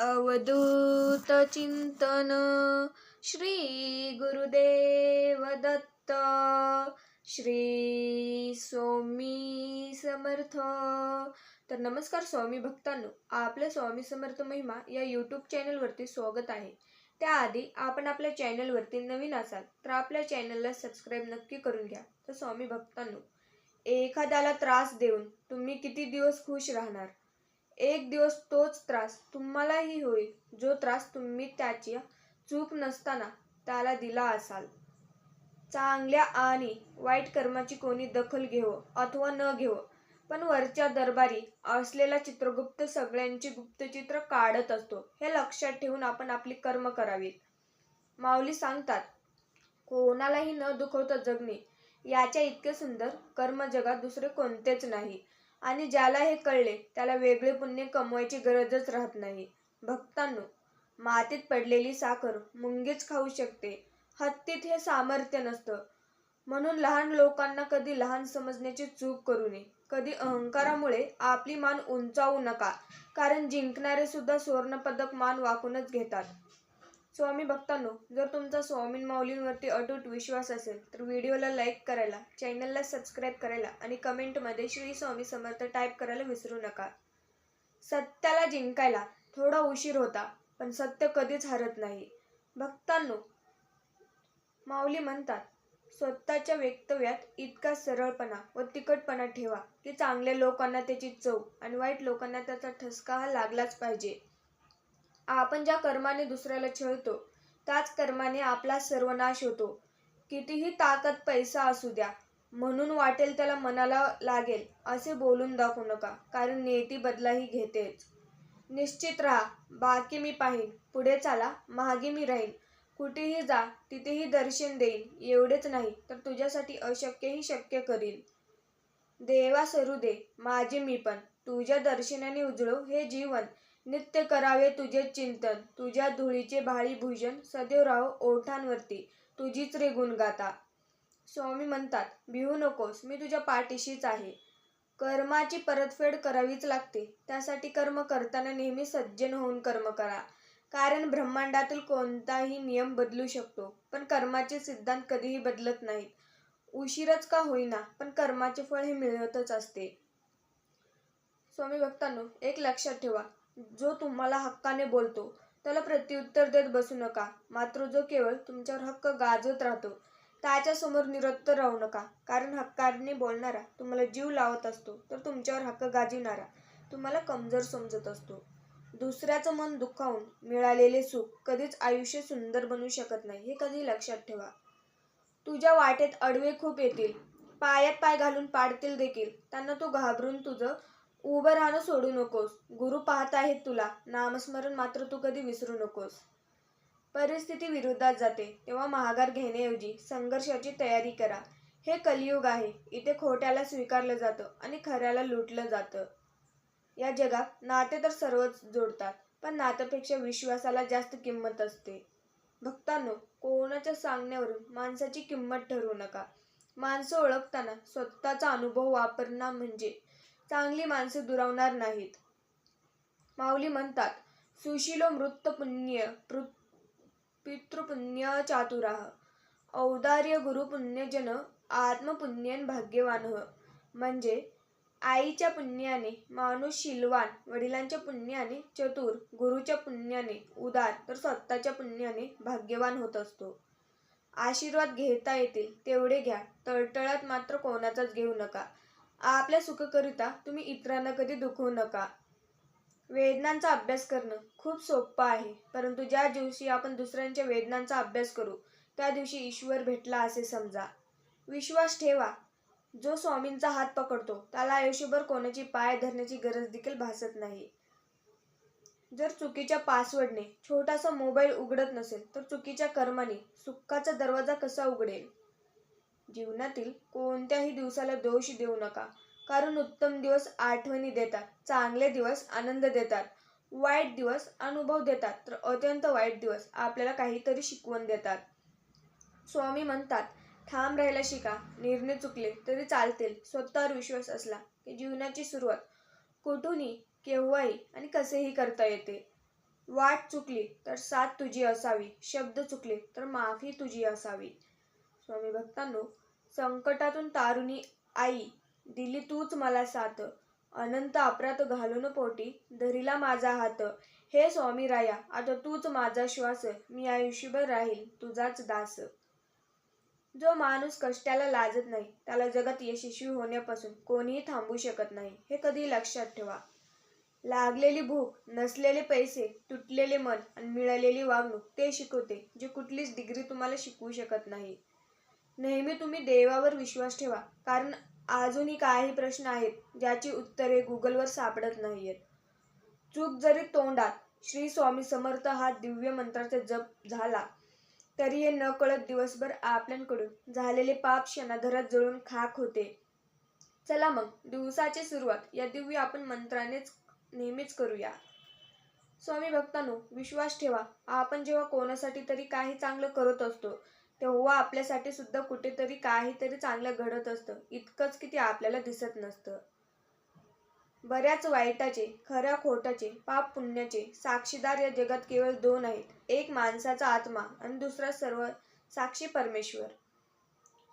अवधूत चिंतन श्री गुरुदेव दत्त श्री स्वामी समर्थ. तर नमस्कार स्वामी भक्तांनो आपल्या स्वामी समर्थ महिमा या यूट्यूब चॅनलवरती स्वागत आहे. त्याआधी आपण आपल्या चॅनलवरती नवीन असाल तर आपल्या चॅनलला सबस्क्राईब नक्की करून घ्या. तर स्वामी भक्तांनो एखाद्याला त्रास देऊन तुम्ही किती दिवस खुश राहणार? एक दिवस तोच त्रास तुम्हालाही होईल. जो त्रास तुम्ही त्याची चूक नसताना त्याला दिला असाल. चांगल्या आणि वाईट कर्माची कोणी दखल घेव अथवा न घेव पण वरच्या दरबारी असलेला चित्रगुप्त सगळ्यांची गुप्तचित्र काढत असतो. हे लक्षात ठेवून आपण आपली कर्म करावीत. माऊली सांगतात कोणालाही न दुखवता जगणे याच्या इतके सुंदर कर्म जगात दुसरे कोणतेच नाही. आणि ज्याला हे कळले त्याला वेगळे पुण्य कमवायची गरजच राहत नाही. भक्तांनो मातीत पडलेली साखर मुंगीच खाऊ शकते. हत्तीत हे सामर्थ्य नसतं. म्हणून लहान लोकांना कधी लहान समजण्याची चूक करू नये. कधी अहंकारामुळे आपली मान उंचावू नका. कारण जिंकणारे सुद्धा सुवर्णपदक मान वाकूनच घेतात. स्वामी भक्तांनो जर तुमचा स्वामीन माऊलींवरती अटूट विश्वास असेल तर व्हिडिओला लाईक करायला चॅनलला सबस्क्राईब करायला आणि कमेंटमध्ये श्री स्वामी समर्थ टाईप करायला विसरू नका. सत्याला जिंकायला थोडा उशीर होता पण सत्य कधीच हरत नाही. भक्तांनो माऊली म्हणतात स्वतःच्या वक्तव्यात इतका सरळपणा व तिखटपणा ठेवा की चांगल्या लोकांना त्याची चव आणि वाईट लोकांना त्याचा ठसका हा लागलाच पाहिजे. आपण ज्या कर्माने दुसऱ्याला छळतो त्याच कर्माने आपला सर्वनाश होतो. कितीही ताकद पैसा असू द्या म्हणून वाटेल त्याला मनाला लागेल असे बोलून दाखवू नका कारण नियती बदलाही घेतेच. निश्चित राहा बाकी मी पाहीन पुढे चाला मागे मी राहीन. कुठेही जा तिथेही दर्शन देईन एवढेच नाही तर तुझ्यासाठी अशक्यही शक्य करीन. देवा सरू दे माझे मी पण. तुझ्या दर्शनाने उजळो हे जीवन. नित्य करावे तुझे चिंतन. तुझ्या धुळीचे भाळी भूषण सदैव राहो ओठांवरती. तुझीच रे गुणगाता स्वामी म्हणतात भिवू नकोस मी तुझ्या पाठीशीच आहे. कर्माची परतफेड करावीच लागते. त्यासाठी कर्म करताना नेहमी सज्जन होऊन कर्म करा. कारण ब्रह्मांडातील कोणताही नियम बदलू शकतो पण कर्माचे सिद्धांत कधीही बदलत नाहीत. उशीरच का होईना पण कर्माचे फळ हे मिळतच असते. स्वामी भक्तांनो एक लक्षात ठेवा. जो तुम्हाला हक्काने बोलतो त्याला प्रत्युत्तर देत बसू नका. मात्र जो केवळ तुमच्यावर हक्क गाजत राहतो त्याच्यासमोर निरत्तर राहू नका. कारण हक्काने बोलणारा तुम्हाला जीव लावत असतो तर तुमच्यावर हक्क गाजविणारा तुम्हाला कमजोर समजत असतो. दुसऱ्याचं मन दुखावून मिळालेले सुख कधीच आयुष्य सुंदर बनू शकत नाही हे कधी लक्षात ठेवा. तुझ्या वाटेत अडवे खूप येतील. पायात पाय घालून पाडतील देखील. त्यांना तू घाबरून तुझं उभं राहणं सोडू नकोस. गुरु पाहत आहेत तुला. नामस्मरण मात्र तू कधी विसरू नकोस. परिस्थिती विरोधात जाते. तेव्हा महागार घेण्याऐवजी संघर्षाची तयारी करा. हे कलियुग आहे. इथे खोट्याला स्वीकारलं जातं आणि खऱ्याला लुटलं जातं. या जगात नाते तर सर्वच जोडतात पण नात्यापेक्षा विश्वासाला जास्त किंमत असते. भक्तांनो कोणाच्या सांगण्यावरून माणसाची किंमत ठरवू नका. माणसं ओळखताना स्वतःचा अनुभव वापरणं म्हणजे चांगली माणसे दुरावणार नाहीत. माऊली म्हणतात सुशिलो मृत्त पुण्य पितृपुण्य चातुराह औदार्य गुरुपुण्यजन आत्मपुण्यन भाग्यवान म्हणजे आईच्या पुण्याने माणूस शिलवान वडिलांच्या पुण्याने चतुर गुरुच्या पुण्याने उदार तर स्वतःच्या पुण्याने भाग्यवान होत असतो. आशीर्वाद घेता येतील तेवढे घ्या तळतळात मात्र कोणाचाच घेऊ नका. आपल्या सुखकरिता तुम्ही इतरांना कधी दुखवू नका. वेदनांचा अभ्यास करणं खूप सोपं आहे परंतु ज्या दिवशी आपण दुसऱ्यांच्या वेदनांचा अभ्यास करू त्या दिवशी ईश्वर भेटला असे समजा. विश्वास ठेवा जो स्वामींचा हात पकडतो त्याला आयुष्यभर कोणाची पाय धरण्याची गरज देखील भासत नाही. जर चुकीच्या पासवर्डने छोटासा मोबाईल उघडत नसेल तर चुकीच्या कर्माने सुखाचा दरवाजा कसा उघडेल? जीवनातील कोणत्याही दिवसाला दोष देऊ नका. कारण उत्तम दिवस आठवणी देतात चांगले दिवस आनंद देतात वाईट दिवस अनुभव देतात तर अत्यंत वाईट दिवस आपल्याला काहीतरी शिकवण देतात. स्वामी म्हणतात ठाम राहायला शिका निर्णय चुकले तरी चालतील स्वतःवर विश्वास असला की जीवनाची सुरुवात कुठूनही केव्हाही आणि कसेही करता येते. वाट चुकली तर साथ तुझी असावी शब्द चुकले तर माफी तुझी असावी. स्वामी भक्तांनो संकटातून तारुणी आई दिली तूच मला साथ. अनंत अपरात घालून पोटी धरिला माझा हात. हे स्वामी राया आता तूच माझा श्वास. मी आयुष्यभर राहील तुझाच दास. जो माणूस कष्टाला लाजत नाही त्याला जगात यशस्वी होण्यापासून कोणीही थांबू शकत नाही हे कधी लक्षात ठेवा. लागलेली भूक नसलेले पैसे तुटलेले मन आणि मिळालेली वागणूक ते शिकवते जे कुठलीच डिग्री तुम्हाला शिकवू शकत नाही. नेहमी तुम्ही देवावर विश्वास ठेवा. कारण अजूनही काही प्रश्न आहेत ज्याची उत्तरे गुगलवर सापडत नाहीयेत. चूक जरी तोंडात श्री स्वामी समर्थ हा दिव्य मंत्राचा जप झाला तरी हे न कळत दिवसभर आपल्याकडून झालेले पाप क्षणाधरात जळून खाक होते. चला मग दिवसाची सुरुवात. या दिव्य आपण मंत्रानेच नेहमीच करूया. स्वामी भक्तांनो विश्वास ठेवा. आपण जेव्हा कोणासाठी तरी काही चांगलं करत असतो तेव्हा आपल्यासाठी सुद्धा कुठेतरी काहीतरी चांगलं घडत असतं. इतकंच की ते आपल्याला दिसत नसतं. बऱ्याच वाईटाचे खऱ्या खोटाचे पाप पुण्याचे साक्षीदार या जगात केवळ दोन आहेत. एक माणसाचा आत्मा आणि दुसरा सर्व साक्षी परमेश्वर.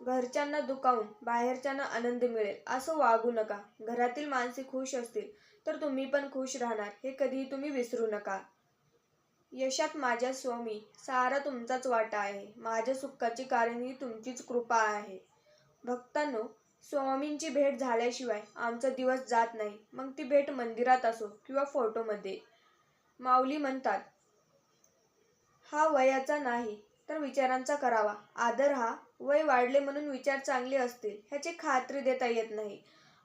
घरच्यांना दुखावून बाहेरच्यांना आनंद मिळेल असं वागू नका. घरातील माणसे खुश असतील तर तुम्ही पण खुश राहणार. हे कधीही तुम्ही विसरू नका. यशात माझ्या स्वामी सारा तुमचाच वाटा आहे. माझ्या सुखाची कारण ही तुमचीच कृपा आहे. भक्तांनो स्वामींची भेट झाल्याशिवाय आमचा दिवस जात नाही. मग ती भेट मंदिरात असो किंवा फोटोमध्ये. माऊली म्हणतात हा वयाचा नाही तर विचारांचा करावा. आदर हा वय वाढले म्हणून विचार चांगले असतील ह्याची खात्री देता येत नाही.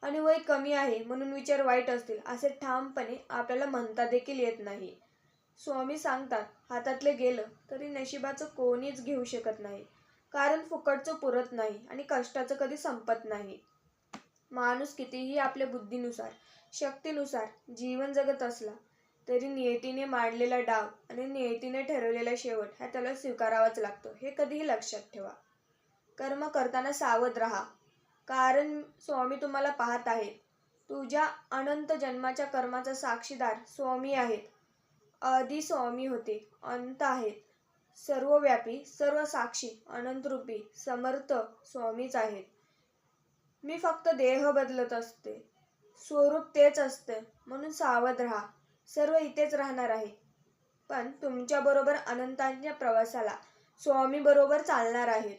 आणि वय कमी आहे म्हणून विचार वाईट असतील असे ठामपणे आपल्याला म्हणता देखील येत नाही. स्वामी सांगतात हातातले गेलं तरी नशिबाचं कोणीच घेऊ शकत नाही. कारण फुकटचं पुरत नाही आणि कष्टाचं कधी संपत नाही. माणूस कितीही आपल्या बुद्धीनुसार शक्तीनुसार जीवन जगत असला तरी नियतीने मांडलेला डाव आणि नियतीने ठरवलेला शेवट हा त्याला स्वीकारावाच लागतो हे कधीही लक्षात ठेवा. कर्म करताना सावध राहा. कारण स्वामी तुम्हाला पाहत आहेत तुझ्या अनंत जन्माच्या कर्माचा साक्षीदार स्वामी आहेत. आधी स्वामी होते. अंत आहेत सर्वव्यापी सर्व साक्षी अनंतरूपी समर्थ स्वामीच आहेत. मी फक्त देह बदलत असते. स्वरूप तेच असते. म्हणून सावध राहा. सर्व इथेच राहणार आहे. पण तुमच्याबरोबर अनंतांच्या प्रवासाला स्वामी बरोबर चालणार आहेत.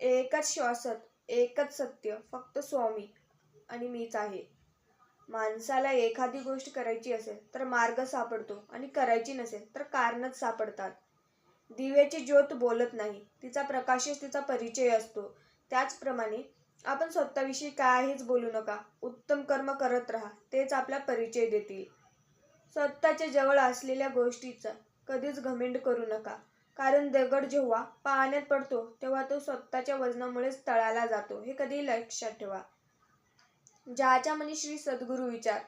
एकच श्वासत एकच सत्य फक्त स्वामी आणि मीच आहे. माणसाला एखादी गोष्ट करायची असेल तर मार्ग सापडतो. आणि करायची नसेल तर कारणच सापडतात. दिव्याची ज्योत बोलत नाही. तिचा प्रकाशच तिचा परिचय असतो. त्याचप्रमाणे आपण स्वतःविषयी काहीच बोलू नका. उत्तम कर्म करत राहा. तेच आपला परिचय देतील. स्वतःच्या जवळ असलेल्या गोष्टीचा कधीच घमेंड करू नका. कारण दगड जेव्हा पाण्यात पडतो तेव्हा तो स्वतःच्या वजनामुळेच तळाला जातो. हे कधी लक्षात ठेवा. ज्याच्या मनी श्री सद्गुरू विचार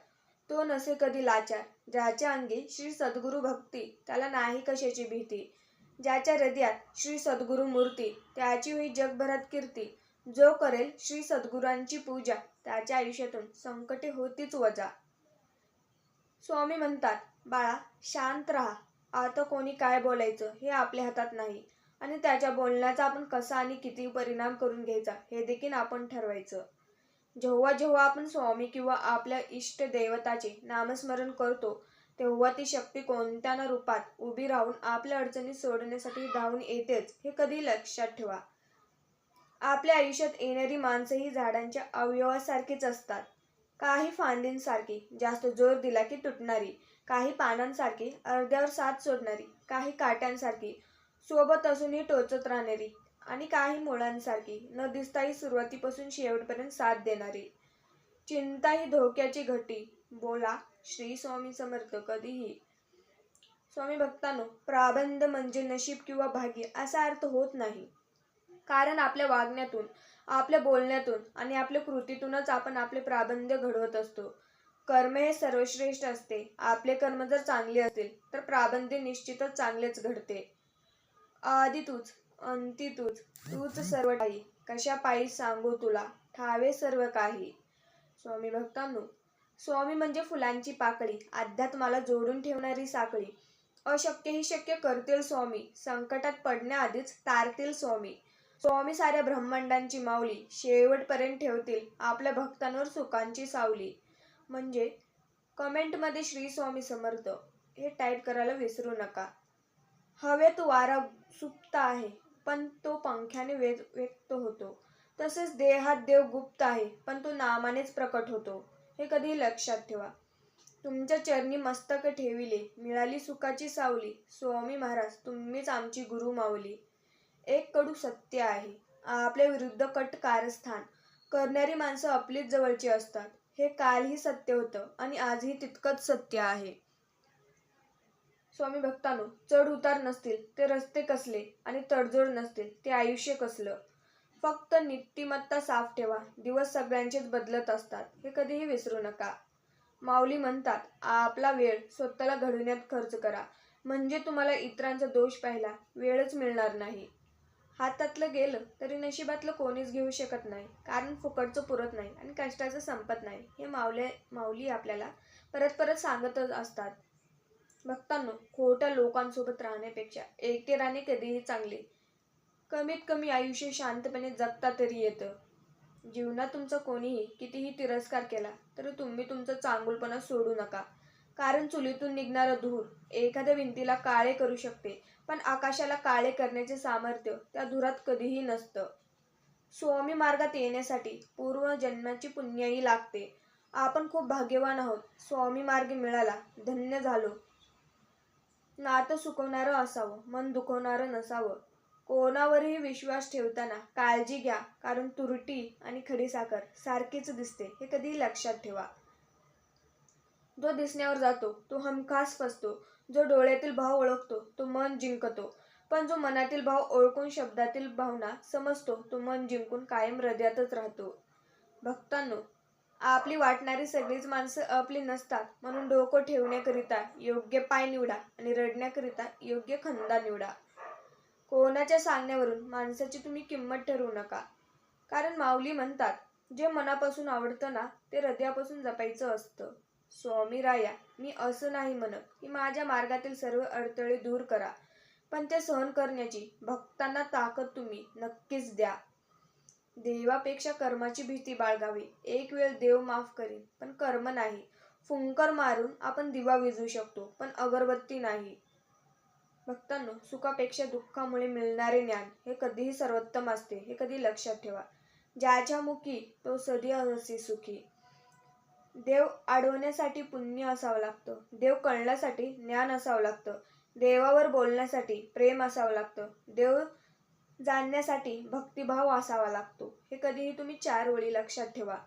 तो नसे कधी लाचार. ज्याच्या अंगी श्री सद्गुरू भक्ती त्याला नाही कशाची भीती. ज्याच्या हृदयात श्री सद्गुरू मूर्ती त्याची होई जगभरात कीर्ती. जो करेल श्री सद्गुरांची पूजा त्याच्या आयुष्यातून संकटे होतीच वजा. स्वामी म्हणतात बाळा शांत राहा. आता कोणी काय बोलायचं हे आपल्या हातात नाही. आणि त्याच्या बोलण्याचा आपण कसा आणि किती परिणाम करून घ्यायचा हे देखील आपण ठरवायचं. जेव्हा जेव्हा आपण स्वामी किंवा आपल्या इष्ट देवताचे नामस्मरण करतो तेव्हा ती शक्ती कोणत्या ना रूपात उभी राहून आपल्या अडचणी सोडण्यासाठी धावून येतेच हे कधी लक्षात ठेवा. आपल्या आयुष्यात येणारी माणसं ही झाडांच्या अवयवासारखीच असतात. काही फांदींसारखी जास्त जोर दिला की तुटणारी काही पानांसारखी अर्ध्यावर साथ सोडणारी काही काट्यांसारखी सोबत असूनही टोचत राहणारी आणि काही मुळांसारखी न दिसताही सुरुवातीपासून शेवटपर्यंत साथ देणारी. चिंता ही धोक्याची घटी. बोला श्री स्वामी समर्थ कधीही. स्वामी भक्तांनो प्राबंध म्हणजे नशीब किंवा भाग्य असा अर्थ होत नाही. कारण आपल्या वागण्यातून आपल्या बोलण्यातून आणि आपल्या कृतीतूनच आपण आपले प्राबंध घडवत असतो. कर्म हे सर्वश्रेष्ठ असते. आपले कर्म जर चांगले असतील तर प्राबंध निश्चितच चांगलेच घडते. आधी तूच अंती तूच तूच सर्व काही. कशा पायी सांगू तुला? ठावे सर्व काही. स्वामी भक्तांनो स्वामी म्हणजे फुलांची पाकळी. अध्यात्माला जोडून ठेवणारी साखळी अशक्य ही शक्य करतील स्वामी. संकटात पडण्याआधीच तारतील स्वामी. स्वामी साऱ्या ब्रह्मांडांची माऊली. शेवटपर्यंत ठेवतील आपल्या भक्तांवर सुखांची सावली. म्हणजे कमेंटमध्ये श्री स्वामी समर्थ. हे टाईप करायला विसरू नका. हवेत वारा सुप्त आहे. पण तो पंख्याने वेद व्यक्त होतो. तसेच देहात देव गुप्त आहे पण तो नामानेच प्रकट होतो. हे कधी लक्षात ठेवा. तुमच्या चरणी मस्तक ठेविले मिळाली सुखाची सावली. स्वामी महाराज तुम्हीच आमची गुरु मावली. एक कडू सत्य आहे. आपल्या विरुद्ध कट कारस्थान. करणारी माणसं आपलीच जवळची असतात. हे कालही सत्य होतं आणि आजही तितकंच सत्य आहे. स्वामी भक्तांनो चढ उतार नसतील ते रस्ते कसले आणि तडजोड नसतील ते आयुष्य कसलं? फक्त नीतिमत्ता साफ ठेवा दिवस सगळ्यांचेच बदलत असतात हे कधीही विसरू नका. माऊली म्हणतात आपला वेळ स्वतःला घडविण्यात खर्च करा. म्हणजे तुम्हाला इतरांचा दोष पाहिला वेळच मिळणार नाही. हातातलं गेलं तरी नशिबातलं कोणीच घेऊ शकत नाही कारण फुकटचं पुरत नाही आणि कष्टाचं संपत नाही हे माऊले माऊली आपल्याला परत परत सांगतच असतात. भक्तांनो खोट्या लोकांसोबत राहण्यापेक्षा एकटे राहणे कधीही चांगले. कमीत कमी आयुष्य शांतपणे जगता तरी येतं. जीवनात तुमचा कोणीही कितीही तिरस्कार केला तरी तुम्ही तुमचा चांगुलपणा सोडू नका. कारण चुलीतून निघणारं धूर एखाद्या भिंतीला काळे करू शकते पण आकाशाला काळे करण्याचे सामर्थ्य त्या धुरात कधीही नसतं. स्वामी मार्गात येण्यासाठी पूर्वजन्माची पुण्याही लागते. आपण खूप भाग्यवान आहोत. स्वामी मार्ग मिळाला धन्य झालो. नातं सुकवणारं असावं मन दुखवणारं नसावं. कोणावरही विश्वास ठेवताना काळजी घ्या कारण तुरटी आणि खडीसाखर सारखीच दिसते हे कधी लक्षात ठेवा. जो दिसण्यावर जातो तो हमखास फसतो. जो डोळ्यातील भाव ओळखतो तो मन जिंकतो. पण जो मनातील भाव ओळखून शब्दातील भावना समजतो तो मन जिंकून कायम हृदयातच राहतो. भक्तांनो आपली वाटणारी सगळीच माणसं आपली नसतात. म्हणून डोकं ठेवण्याकरिता योग्य पाय निवडा आणि रडण्याकरिता योग्य खंदा निवडा. कोणाच्या सांगण्यावरून माणसाची तुम्ही किंमत ठरवू नका. कारण माऊली म्हणतात जे मनापासून आवडतं ना ते हृदयापासून जपायचं असतं. स्वामी राया मी असं नाही म्हणत की माझ्या मार्गातील सर्व अडथळे दूर करा. पण ते सहन करण्याची भक्तांना ताकद तुम्ही नक्कीच द्या. देवापेक्षा कर्माची भीती बाळगावी. एक वेळ देव माफ करेल पण कर्म नाही. फुंकर मारून आपण दिवा विझू शकतो पण अगरबत्ती नाही. भक्तांनो सुखापेक्षा दुःखामुळे मिळणारे ज्ञान हे कधीही सर्वोत्तम असते हे कधी लक्षात ठेवा. ज्याच्या मुखी तो सदी हसी सुखी. देव अडवण्यासाठी पुण्य असावं लागतं. देव कळण्यासाठी ज्ञान असावं लागतं. देवावर बोलण्यासाठी प्रेम असावं लागतं. देव जाणण्यासाठी भक्तिभाव असावा लागतो. हे कधीही तुम्ही चार ओळी लक्षात ठेवा.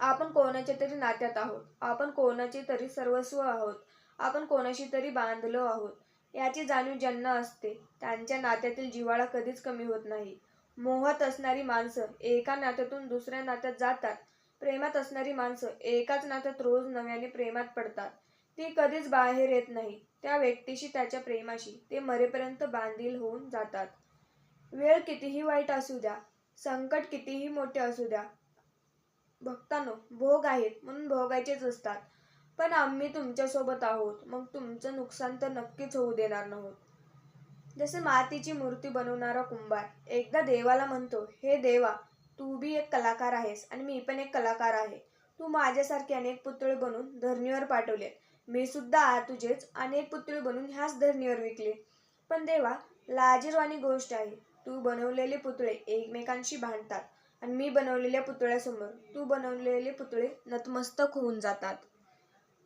आपण कोणाच्या तरी नात्यात आहोत. आपण कोणाचे तरी सर्वस्व आहोत. आपण कोणाशी तरी बांधलो आहोत. याची जाणीव ज्यांना असते त्यांच्या नात्यातील जिव्हाळा कधीच कमी होत नाही. मोहात असणारी माणसं एका नात्यातून दुसऱ्या नात्यात जातात. प्रेमात असणारी माणसं एकाच नात्यात रोज नव्याने प्रेमात पडतात. ती कधीच बाहेर येत नाही. त्या व्यक्तीशी त्याच्या प्रेमाशी ते मरेपर्यंत बांधील होऊन जातात. वेळ कितीही वाईट असू द्या संकट कितीही मोठे असू द्या. भक्तांनो भोग आहेत म्हणून भोगायचेच असतात. पण आम्ही तुमच्यासोबत आहोत मग तुमचं नुकसान तर नक्कीच होऊ देणार नव्हत. जसे मातीची मूर्ती बनवणारा कुंभार एकदा देवाला म्हणतो हे देवा तू बी एक कलाकार आहेस आणि मी पण एक कलाकार आहे. तू माझ्यासारखे अनेक पुतळे बनवून धरणीवर पाठवले. मी सुद्धा तुझेच अनेक पुतळे बनवून ह्याच धरणीवर विकले. पण देवा लाजीरवाणी गोष्ट आहे. तू बनवलेले पुतळे एकमेकांशी भांडतात आणि मी बनवलेल्या पुतळ्यासमोर तू बनवलेले पुतळे नतमस्तक होऊन जातात.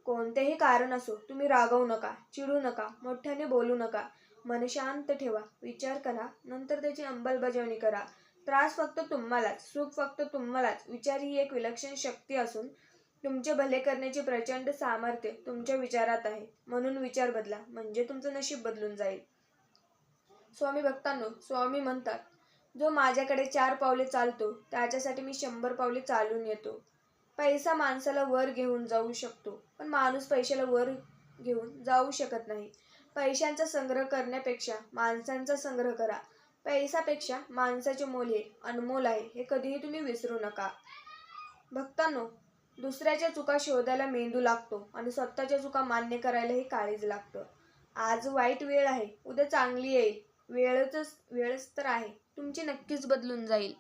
कोणतेही कारण असो तुम्ही रागवू नका चिडू नका मोठ्याने बोलू नका. मन शांत ठेवा विचार करा नंतर त्याची अंमलबजावणी करा. त्रास फक्त तुम्हालाच सुख फक्त तुम्हालाच. विचार ही एक विलक्षण शक्ती असून तुमचे भले करण्याचे प्रचंड सामर्थ्य तुमच्या विचारात आहे. म्हणून विचार बदला म्हणजे तुमचं नशीब बदलून जाईल. स्वामी भक्तांनो स्वामी म्हणतात जो माझ्याकडे चार पावले चालतो त्याच्यासाठी मी शंभर पावले चालून येतो. पैसा माणसाला वर घेऊन जाऊ शकतो पण माणूस पैशाला वर घेऊन जाऊ शकत नाही. पैशांचा संग्रह करण्यापेक्षा माणसांचा संग्रह करा. पैसापेक्षा माणसाचे मोल हे अनमोल आहे हे कधीही तुम्ही विसरू नका. भक्तांनो दुसऱ्याच्या चुका शोधायला मेंदू लागतो आणि स्वतःच्या चुका मान्य करायलाही काळीज लागतं. आज वाईट वेळ आहे उद्या चांगली येईल. वेळच वेळच तर आहे. तुमची नक्कीच बदलून जाईल.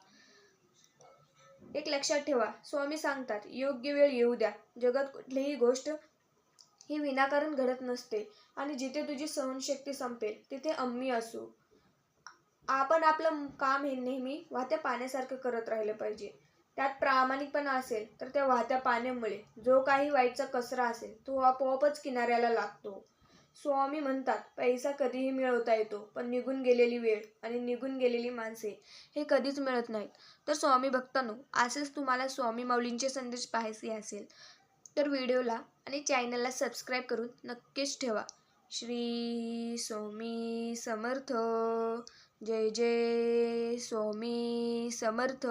एक लक्षात ठेवा. स्वामी सांगतात योग्य वेळ येऊ द्या. जगात कुठलीही गोष्ट ही विनाकारण घडत नसते. आणि जिथे तुझी सहनशक्ती संपेल तिथे अम्मी असू. आपण आपलं काम हे नेहमी वाहत्या पाण्यासारखं करत राहिलं पाहिजे. त्यात प्रामाणिकपणा असेल तर त्या वाहत्या पाण्यामुळे जो काही वाईटचा कचरा असेल तो आपोआपच किनाऱ्याला लागतो. स्वामी म्हणतात पैसा कधीही मिळवता येतो पण निघून गेलेली वेळ आणि निघून गेलेली माणसे हे कधीच मिळत नाहीत. तर स्वामी भक्तांनो असेच तुम्हाला स्वामी माऊलींचे संदेश पाहायचे असेल तर व्हिडिओला आणि चॅनलला सबस्क्राईब करून नक्कीच ठेवा. श्री स्वामी समर्थ. जय जय स्वामी समर्थ.